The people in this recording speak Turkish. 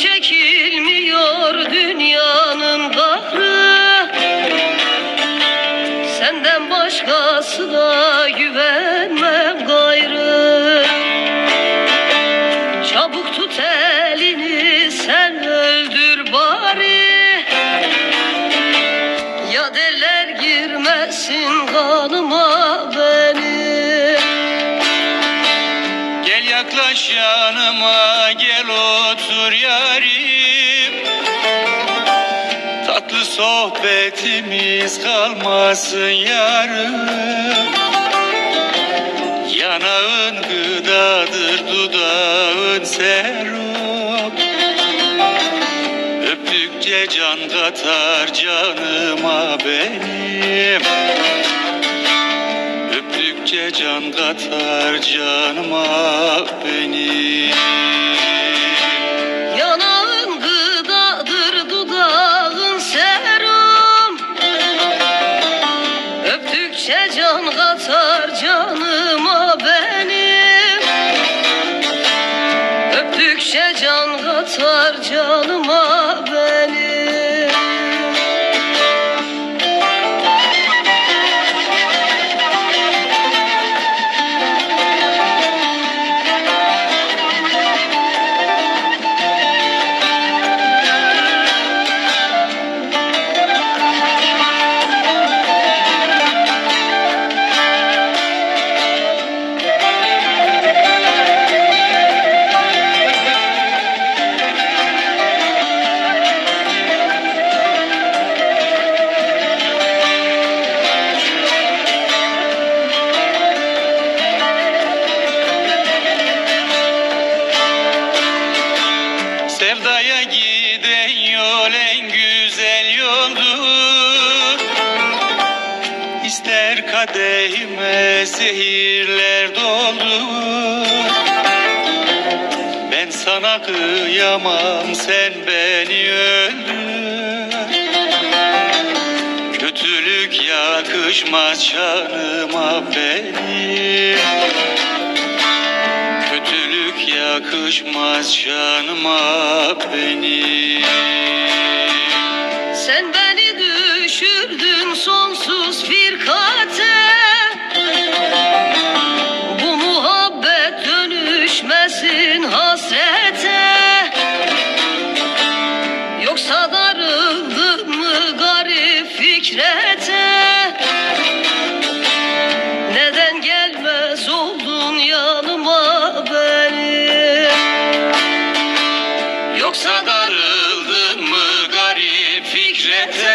çekilmiyor dünyanın kahrı. Senden başkası da Yaklaş yanıma gel otur yarim. Tatlı sohbetimiz kalmasın yarım Yanağın gıdadır dudağın serum. Öptükçe can katar canıma benim Öptükçe can katar canıma benim Yanağın gıdadır dudağın serum. Öptükçe can katar canıma benim Öptükçe can katar canıma Sevdaya giden yol en güzel yoldur. İster kadehime zehirler doldur. Ben sana kıyamam sen beni öldür. Kötülük yakışmaz şanıma benim yakışmaz şanıma benim Yoksa darıldın mı garip Fikret'e